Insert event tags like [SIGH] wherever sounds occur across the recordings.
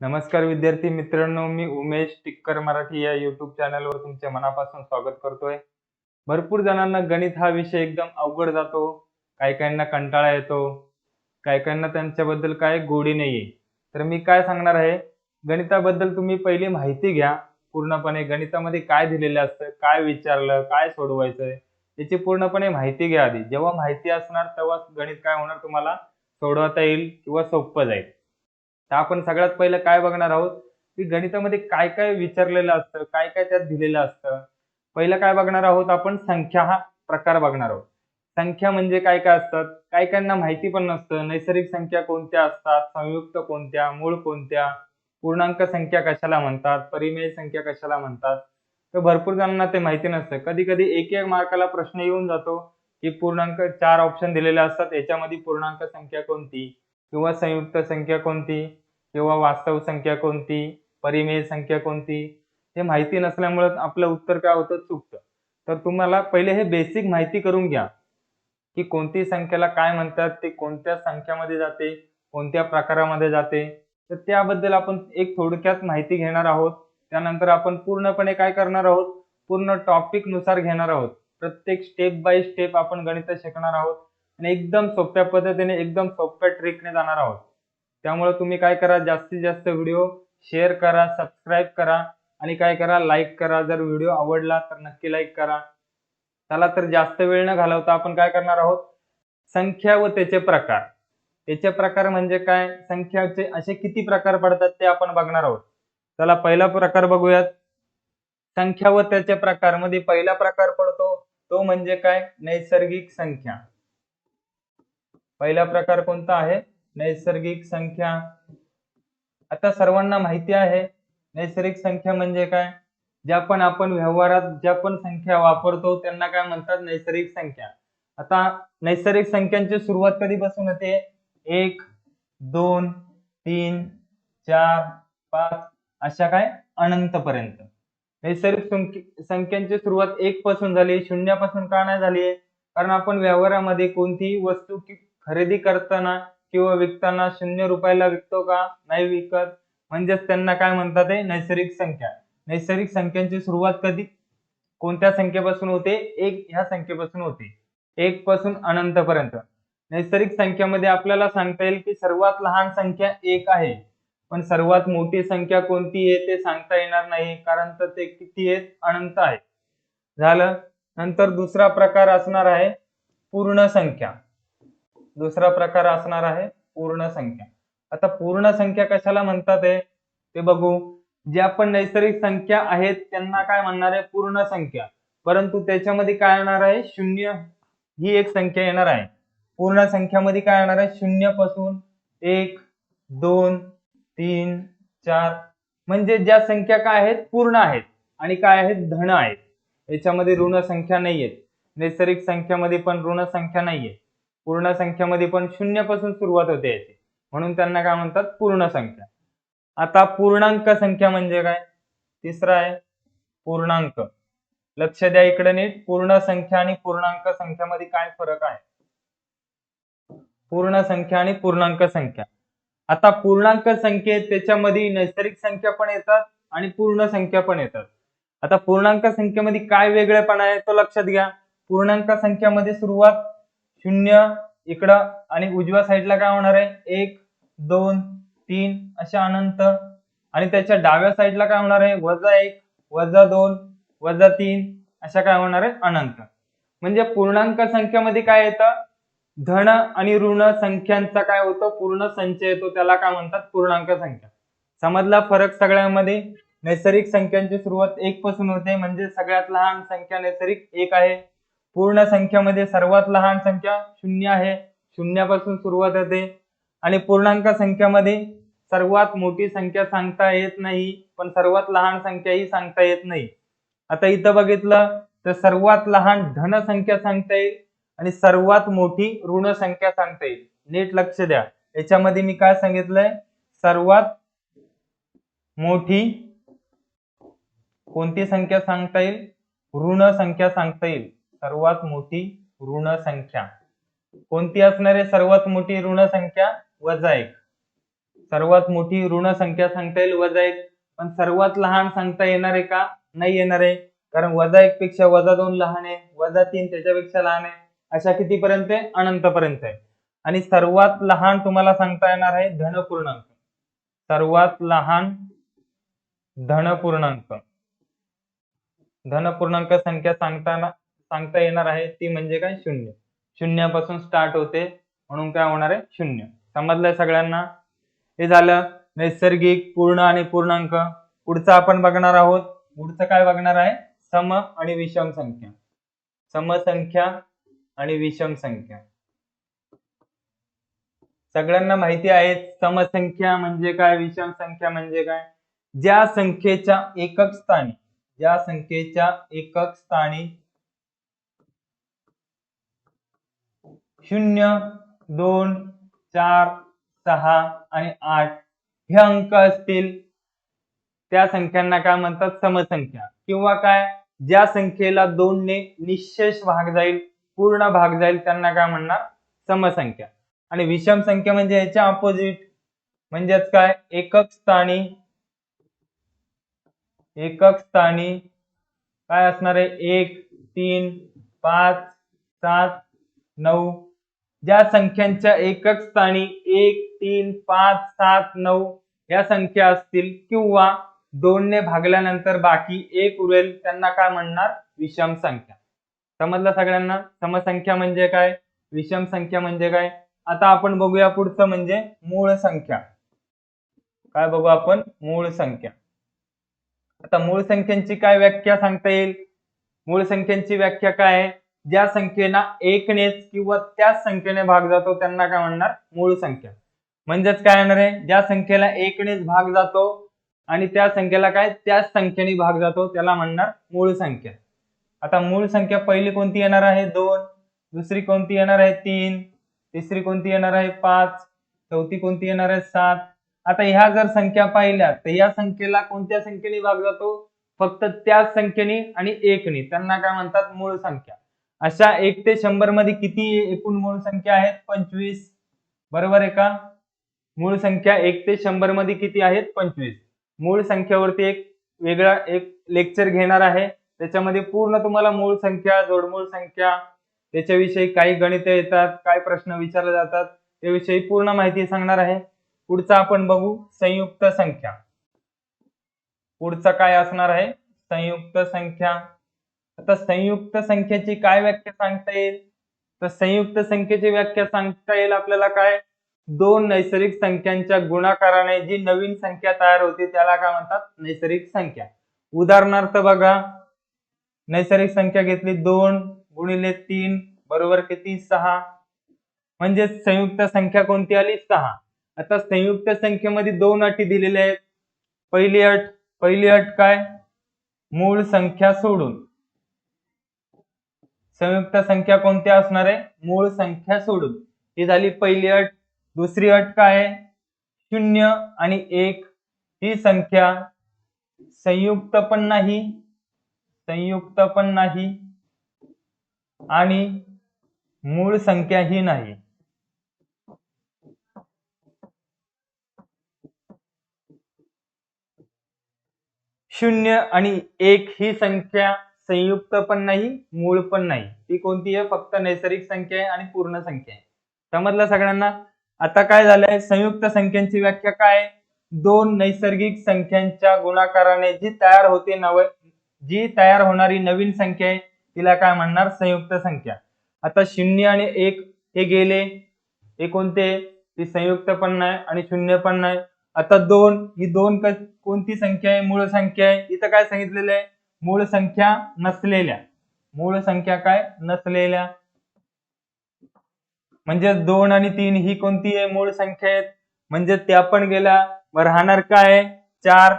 नमस्कार विद्यार्थी मित्रांनो मी उमेश टिक्कर मराठी या युट्यूब चॅनलवर तुमचे मनापासून स्वागत करतोय. भरपूर जणांना गणित हा विषय एकदम अवघड जातो. काही काहींना कंटाळा येतो. काही काहींना त्यांच्याबद्दल काय गोडी नाहीये. तर मी काय सांगणार आहे गणिताबद्दल तुम्ही पहिली माहिती घ्या. पूर्णपणे गणितामध्ये काय दिलेलं असतं काय विचारलं काय सोडवायचंय याची पूर्णपणे माहिती घ्या आधी. जेव्हा माहिती असणार तेव्हा गणित काय होणार तुम्हाला सोडवता येईल किंवा सोपं जाईल. तर आपण सगळ्यात पहिलं काय बघणार आहोत? की गणितामध्ये काय काय विचारलेलं असतं काय काय त्यात दिलेलं असतं. पहिलं काय बघणार आहोत आपण? संख्या हा प्रकार बघणार आहोत. संख्या म्हणजे काय काय असतात? काही काहींना माहिती पण नसतं. नैसर्गिक संख्या कोणत्या असतात? संयुक्त कोणत्या? मूळ कोणत्या? पूर्णांक संख्या कशाला म्हणतात? परिमेय संख्या कशाला म्हणतात? तर भरपूर जणांना ते माहिती नसतं. कधी कधी एक एक मार्काला प्रश्न येऊन जातो की पूर्णांक चार ऑप्शन दिलेले असतात. याच्यामध्ये पूर्णांक संख्या कोणती? किंवा संयुक्त संख्या कोणती? किंवा वास्तव संख्या कोणती परिमेय संख्या कोणती हे माहिती नसल्यामुळे आपलं उत्तर काय होतं? चुकतं. तर तुम्हाला पहिले हे बेसिक माहिती करून घ्या. की कोणती संख्याला काय म्हणतात ते कोणत्या संख्यामध्ये जाते कोणत्या प्रकारामध्ये जाते? तर त्याबद्दल आपण एक थोडक्यात माहिती घेणार आहोत. त्यानंतर आपण पूर्णपणे काय करणार आहोत? पूर्ण टॉपिकनुसार घेणार आहोत. प्रत्येक स्टेप बाय स्टेप आपण गणित शिकणार आहोत. आणि एकदम सोप्या पद्धतीने एकदम सोप्या ट्रिकने जाणार आहोत. त्यामुळे तुम्ही काय करा जास्तीत जास्त व्हिडिओ शेअर करा सबस्क्राईब करा आणि काय करा लाईक करा. जर व्हिडिओ आवडला तर नक्की लाईक करा. चला तर जास्त वेळ न घालवता आपण काय करणार आहोत? संख्या व त्याचे प्रकार. त्याचे प्रकार म्हणजे काय? संख्याचे असे किती प्रकार पडतात ते आपण बघणार आहोत. चला पहिला प्रकार बघूयात. संख्या व त्याचे प्रकारमध्ये पहिला प्रकार पडतो तो म्हणजे काय? नैसर्गिक संख्या. पहिला प्रकार कोणता आहे? नैसर्गिक संख्या. आता सर्वांना माहिती आहे नैसर्गिक संख्या म्हणजे काय? ज्या पण आपण व्यवहारात ज्या पण संख्या वापरतो त्यांना काय म्हणतात? नैसर्गिक संख्या. आता नैसर्गिक संख्यांची सुरुवात कधीपासून होते? एक दोन तीन चार पाच अशा काय? अनंतपर्यंत. नैसर्गिक संख्यांची सुरुवात एक पासून झाली शून्यापासून का नाही झाली? कारण आपण व्यवहारामध्ये कोणतीही वस्तू खरेदी करताना किंवा विकताना शून्य रुपयाला विकतो का? नाही विकत. म्हणजेच त्यांना काय म्हणतात ते नैसर्गिक संख्या. नैसर्गिक संख्यांची सुरुवात कधी? कोणत्या संख्येपासून होते? एक ह्या संख्येपासून होते. एक पासून अनंत पर्यंत नैसर्गिक संख्यामध्ये आपल्याला सांगता येईल की सर्वात लहान संख्या एक आहे. पण सर्वात मोठी संख्या कोणती आहे ते सांगता येणार नाही कारण तर ते किती आहेत? अनंत आहे झालं. नंतर दुसरा प्रकार असणार आहे. पूर्ण संख्या. दुसरा प्रकार असणार आहे पूर्ण संख्या. आता पूर्ण संख्या कशाला म्हणतात आहे ते बघू. ज्या पण नैसर्गिक संख्या आहेत त्यांना काय म्हणणार आहे? पूर्ण संख्या. परंतु त्याच्यामध्ये काय येणार आहे? शून्य ही एक संख्या येणार आहे. पूर्ण संख्यामध्ये काय येणार आहे? शून्यपासून एक दोन तीन चार. म्हणजे ज्या संख्या काय आहेत? पूर्ण आहेत. आणि काय आहेत? धन आहेत. याच्यामध्ये ऋण संख्या नाही आहेत नैसर्गिक संख्यामध्ये पण ऋण संख्या नाहीये पूर्ण संख्यामध्ये पण शून्यपासून सुरुवात होते याची. म्हणून त्यांना काय म्हणतात? पूर्ण संख्या. आता पूर्णांक संख्या म्हणजे काय? तिसरा आहे पूर्णांक. लक्ष द्या इकडे नीट. पूर्ण संख्या आणि पूर्णांक संख्यामध्ये काय फरक आहे? पूर्ण संख्या आणि पूर्णांक संख्या. आता पूर्णांक संख्येत त्याच्यामध्ये नैसर्गिक संख्या पण येतात आणि पूर्ण संख्या पण येतात. आता पूर्णांक संख्येमध्ये काय वेगळेपणा आहे तो लक्षात घ्या. पूर्णांक संख्यामध्ये सुरुवात शून्य इकडं आणि उजव्या साईडला काय होणार आहे? एक दोन तीन अशा अनंत. आणि त्याच्या डाव्या साईडला काय होणार आहे? वजा एक वजा दोन वजा तीन अशा काय होणार आहे? अनंत. म्हणजे पूर्णांक संख्येमध्ये काय येतं? धन आणि ऋण संख्यांचा काय होतो? पूर्ण संचय येतो. त्याला काय म्हणतात? पूर्णांक संख्या. समजला फरक सगळ्यांमध्ये? नैसर्गिक संख्यांची सुरुवात एक पासून होते. म्हणजे सगळ्यात लहान संख्या नैसर्गिक एक आहे. पूर्ण संख्यामध्ये सर्वात लहान संख्या शून्य आहे. शून्यापासून सुरुवात होते. आणि पूर्णांक संख्यामध्ये सर्वात मोठी संख्या सांगता येत नाही पण सर्वात लहान संख्या ही सांगता येत नाही. आता इथं बघितलं तर सर्वात लहान धन संख्या सांगता येईल आणि सर्वात मोठी ऋण संख्या सांगता येईल. नीट लक्ष द्या. याच्यामध्ये मी काय सांगितलंय? सर्वात मोठी कोणती संख्या सांगता येईल? ऋण संख्या सांगता येईल. सर्वात मोठी ऋण संख्या. कोणती असणार आहे सर्वात मोठी ऋण संख्या? वजा एक. सर्वात मोठी ऋण संख्या सांगता येईल वजा एक. पण सर्वात लहान सांगता येणार आहे का? नाही येणार आहे. कारण वजा एक पेक्षा वजा दोन लहान आहे. वजा तीन त्याच्यापेक्षा लहान आहे. अशा कितीपर्यंत आहे? अनंतपर्यंत आहे. आणि सर्वात लहान तुम्हाला सांगता येणार आहे धनपूर्णांक. सर्वात लहान धनपूर्णांक. धनपूर्णांक संख्या सांगताना सांगता येणार आहे ती म्हणजे काय? शून्य. शून्यापासून स्टार्ट होते म्हणून काय होणार आहे? शून्य. समजलंय सगळ्यांना? हे झालं नैसर्गिक पूर्ण आणि पूर्णांक. पुढचं आपण बघणार आहोत. पुढचं काय बघणार आहे? सम आणि विषम संख्या. समसंख्या आणि विषम संख्या. सगळ्यांना माहिती आहे समसंख्या म्हणजे काय? विषम संख्या म्हणजे काय? ज्या संख्येच्या एकक स्थानी ज्या संख्येच्या एकक स्थानी शून्य दोन चार सहा आणि आठ हे अंक असतील. त्या संख्यांना काय म्हणतात? समसंख्या. किंवा काय? ज्या संख्येला दोनने निशेष भाग जाईल पूर्ण भाग जाईल त्यांना काय म्हणणार? समसंख्या. आणि विषम संख्या म्हणजे याच्या अपोजिट म्हणजेच काय? एकक स्थानी एकक स्थानी काय असणार आहे? एक तीन पाच सात नऊ ज्या संख्यांच्या एकक स्थानी एक तीन पाच सात नऊ या संख्या असतील किंवा दोनने भागल्यानंतर बाकी एक उरेल त्यांना काय म्हणणार? विषम संख्या. समजलं सगळ्यांना? समसंख्या म्हणजे काय? विषम संख्या म्हणजे काय? आता आपण बघूया पुढचं म्हणजे मूळ संख्या. काय बघू आपण? मूळ संख्या. आता मूळ संख्यांची काय व्याख्या सांगता येईल? मूळ संख्यांची व्याख्या काय आहे? ज्या संख्येना एकनेच किंवा त्याच संख्येने भाग जातो त्यांना काय म्हणणार? मूळ संख्या. म्हणजेच काय येणार आहे? ज्या संख्येला एकनेच भाग जातो आणि त्या संख्येला काय? त्याच संख्येने भाग जातो त्याला म्हणणार मूळ संख्या. आता मूळ संख्या पहिली कोणती येणार आहे? दोन. दुसरी कोणती येणार आहे? तीन. तिसरी कोणती येणार आहे? पाच. चौथी कोणती येणार आहे? सात. आता ह्या जर संख्या पाहिल्या तर या संख्येला कोणत्या संख्येने भाग जातो? फक्त त्याच संख्येने आणि एकने. त्यांना काय म्हणतात? मूळ संख्या. अशा एक ते शंभरमध्ये किती एकूण मूळ संख्या आहेत? पंचवीस. बरोबर आहे का? मूळ संख्या एक ते शंभरमध्ये किती आहेत? पंचवीस. मूळ संख्यावरती एक वेगळा एक लेक्चर घेणार आहे. त्याच्यामध्ये पूर्ण तुम्हाला मूळ संख्या जोडमूळ संख्या त्याच्याविषयी काही गणित येतात काय प्रश्न विचारले जातात त्याविषयी पूर्ण माहिती सांगणार आहे. पुढचा आपण बघू संयुक्त संख्या. पुढचा काय असणार आहे? संयुक्त संख्या. आता संयुक्त संख्येची काय व्याख्या सांगता येईल? तर संयुक्त संख्येची व्याख्या सांगता येईल आपल्याला काय? दोन नैसर्गिक संख्यांच्या गुणाकाराने जी नवीन संख्या तयार होते त्याला काय म्हणतात? नैसर्गिक संख्या. उदाहरणार्थ बघा नैसर्गिक संख्या घेतली दोन गुणिले तीन बरोबर किती? सहा. म्हणजे संयुक्त संख्या कोणती आली? सहा. आता संयुक्त संख्येमध्ये दोन अटी दिलेल्या आहेत. पहिली अट पहिली अट काय? मूळ संख्या सोडून. संयुक्त संख्या कोणत्या असणार आहे? मूळ संख्या सोडून. ही झाली पहिली अट. दुसरी अट काय आहे? शून्य आणि एक. ही संख्या संयुक्त पण नाही संयुक्त पण नाही आणि मूळ संख्या ही नाही. शून्य आणि एक ही संख्या संयुक्त पण नाही मूळ पण नाही. ती कोणती आहे? फक्त नैसर्गिक संख्या आहे आणि पूर्ण संख्या आहे. समजलं सगळ्यांना? आता काय झालंय? संयुक्त संख्यांची व्याख्या काय आहे? दोन नैसर्गिक संख्यांच्या गुणाकाराने जी तयार होते नव जी तयार होणारी नवीन संख्या आहे तिला काय म्हणणार? संयुक्त संख्या. आता शून्य आणि एक हे गेले. हे कोणते? ती संयुक्त पण नाही आणि शून्य पण नाही. आता दोन ही दोन कोणती संख्या आहे? मूळ संख्या आहे. इथं काय सांगितलेलं आहे? मूळ संख्या नसलेल्या. मूळ संख्या काय? नसलेल्या. म्हणजे दोन आणि तीन ही कोणती आहे? मूळ संख्या आहेत. म्हणजे त्या पण गेल्या. मग राहणार काय? चार.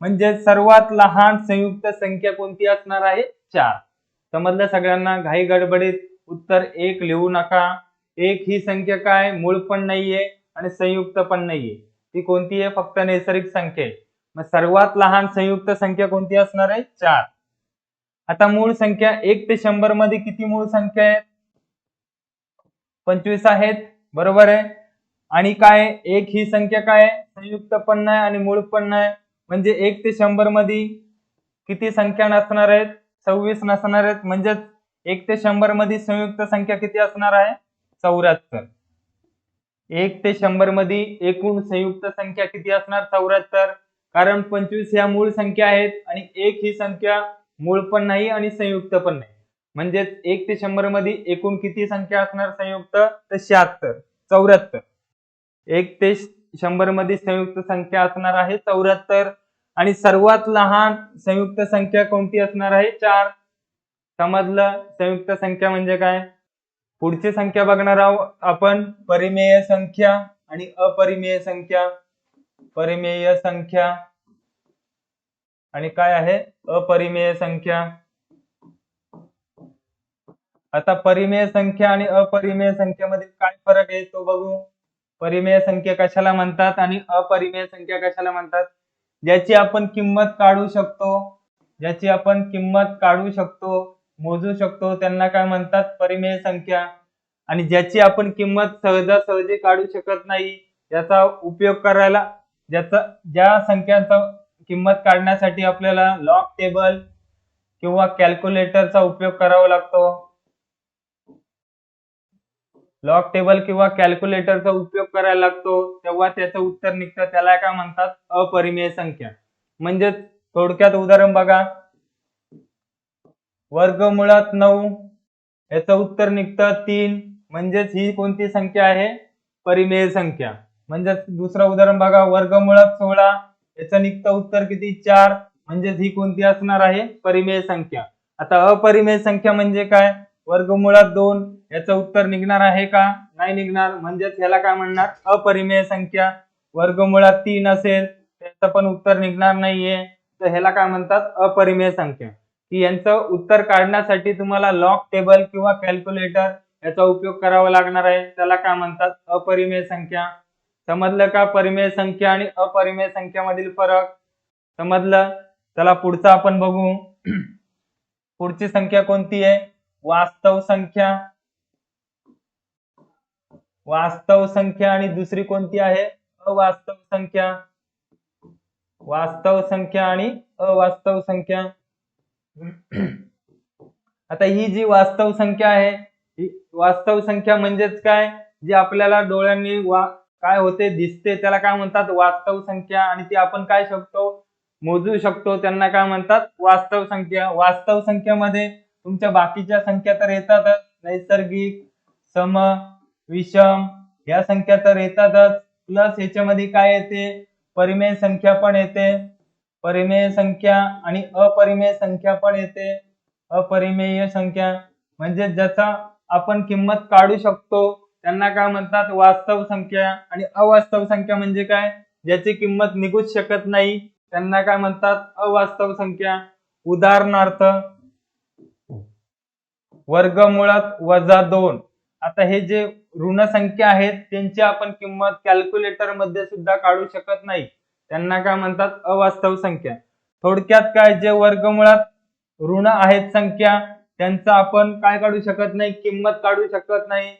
म्हणजे सर्वात लहान संयुक्त संख्या कोणती असणार आहे? चार. समजलं सगळ्यांना? घाई गडबडीत. उत्तर एक लिहू नका. एक ही संख्या काय? मूळ पण नाहीये आणि संयुक्त पण नाहीये. ती कोणती आहे? फक्त नैसर्गिक संख्या आहे. मग सर्वात लहान संयुक्त संख्या कोणती असणार आहे? चार. आता मूळ संख्या एक ते शंभरमध्ये किती मूळ संख्या आहेत? पंचवीस आहेत. बरोबर आहे. आणि काय? एक ही संख्या काय? आहे संयुक्त पण नाही आणि मूळ पण नाही. म्हणजे एक ते शंभरमध्ये किती संख्या नसणार आहेत? सव्वीस नसणार आहेत. म्हणजेच एक ते शंभरमध्ये संयुक्त संख्या किती असणार आहे? चौऱ्याहत्तर. एक ते शंभरमध्ये एकूण संयुक्त संख्या किती असणार? चौऱ्याहत्तर. कारण पंचवीस ह्या मूळ संख्या आहेत आणि एक ही संख्या मूळ पण नाही आणि संयुक्त पण नाही. म्हणजेच एक ते शंभरमध्ये एकूण किती संख्या असणार संयुक्त? तर शहात्तर चौऱ्याहत्तर. एक ते शंभरमध्ये संयुक्त संख्या असणार आहे चौऱ्याहत्तर आणि सर्वात लहान संयुक्त संख्या कोणती असणार आहे? चार. समजलं? संयुक्त संख्या म्हणजे काय? पुढची संख्या बघणार आहोत आपण परिमेय संख्या आणि अपरिमेय संख्या. परिमेय संख्या. आणि काय आहे? अपरिमेय संख्या. आता परिमेय संख्या आणि अपरिमेय संख्येमध्ये काय फरक आहे तो बघू. परिमेय संख्या कशाला म्हणतात आणि अपरिमेय संख्या कशाला म्हणतात? ज्याची आपण किंमत काढू शकतो ज्याची आपण किंमत काढू शकतो मोजू शकतो त्यांना काय म्हणतात? परिमेय संख्या. आणि ज्याची आपण किंमत सहजासहजी काढू शकत नाही याचा उपयोग करायला ज्याचा ज्या संख्यांचा किंमत काढण्यासाठी आपल्याला लॉग टेबल किंवा कॅल्क्युलेटरचा उपयोग करावा लागतो. लॉग टेबल किंवा कॅल्क्युलेटरचा उपयोग करायला लागतो तेव्हा त्याचं उत्तर निघतं. त्याला काय म्हणतात? अपरिमेय संख्या. म्हणजे थोडक्यात उदाहरण बघा. वर्ग मुळात नऊ याचं उत्तर निघतं तीन. म्हणजेच ही कोणती संख्या आहे? परिमेय संख्या. म्हणजेच दुसरं उदाहरण बघा वर्गमुळात सोळा याचं निघतं उत्तर किती? चार. म्हणजेच ही कोणती असणार आहे? परिमेय संख्या. आता अपरिमेय संख्या म्हणजे काय? वर्गमुळात दोन याचं उत्तर निघणार आहे का? नाही निघणार. म्हणजेच ह्याला काय म्हणणार? अपरिमेय संख्या. वर्गमुळात तीन असेल त्याचं पण उत्तर निघणार नाहीये. तर ह्याला काय म्हणतात? अपरिमेय संख्या. की यांचं उत्तर काढण्यासाठी तुम्हाला लॉक टेबल किंवा कॅल्क्युलेटर याचा उपयोग करावा लागणार आहे. त्याला काय म्हणतात? अपरिमेय संख्या. समजलं का परिमेय संख्या आणि अपरिमेय संख्यामधील फरक? समजलं? चला पुढचा आपण बघू. [CLEARS THROAT] पुढची संख्या कोणती आहे? वास्तव संख्या. वास्तव संख्या आणि दुसरी कोणती आहे? अवास्तव संख्या. वास्तव संख्या आणि अवास्तव संख्या. [CLEARS THROAT] आता ही जी वास्तव संख्या आहे ही वास्तव संख्या म्हणजेच काय? जी आपल्याला डोळ्यांनी वा काय होते दिसते त्याला काय म्हणतात वास्तव संख्या. आणि ती आपण काय शकतो? मोजू शकतो. त्यांना काय म्हणतात? वास्तव संख्या. वास्तव संख्येमध्ये तुमच्या बाकीच्या संख्या तर येतातच. नैसर्गिक सम विषम या संख्या तर येतातच. प्लस याच्यामध्ये काय येते? परिमेय संख्या पण येते. परिमेय संख्या आणि अपरिमेय संख्या पण येते. अपरिमेय संख्या. म्हणजे ज्याचा आपण किंमत काढू शकतो त्यांना काय म्हणतात? वास्तव संख्या आणि अवास्तव संख्या म्हणजे काय? ज्याची किंमत निघूच शकत नाही. त्यांना काय म्हणतात? अवास्तव संख्या. उदाहरणार्थ वर्गमुळात वजा दोन. आता हे जे ऋण संख्या आहेत त्यांची आपण किंमत कॅल्क्युलेटरमध्ये सुद्धा काढू शकत नाही. त्यांना काय म्हणतात? अवास्तव संख्या. थोडक्यात काय? जे वर्गमुळात ऋण आहेत संख्या त्यांचा आपण काय काढू शकत नाही? किंमत काढू शकत नाही.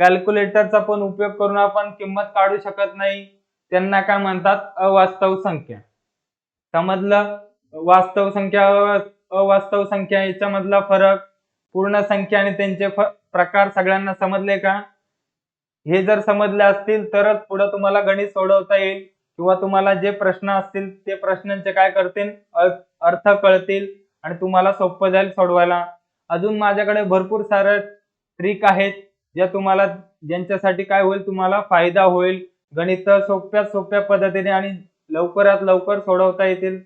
कॅल्क्युलेटरचा पण उपयोग करून आपण किंमत काढू शकत नाही. त्यांना काय म्हणतात? अवास्तव संख्या. समजलं? वास्तव संख्या अवास्तव संख्या याच्यामधला फरक पूर्ण संख्या आणि त्यांचे प्रकार सगळ्यांना समजले का? हे जर समजले असतील तरच पुढे तुम्हाला गणित सोडवता येईल किंवा तुम्हाला जे प्रश्न असतील ते प्रश्नांचे काय करतील? अर्थ कळतील आणि तुम्हाला सोपं जाईल सोडवायला. अजून माझ्याकडे भरपूर सारे ट्रिक आहेत. ज्या तुम्हाला ज्यांच्यासाठी काय होईल तुम्हाला फायदा होईल गणित सोप्या सोप्या पद्धतीने आणि लवकरात लवकर सोडवता येतील.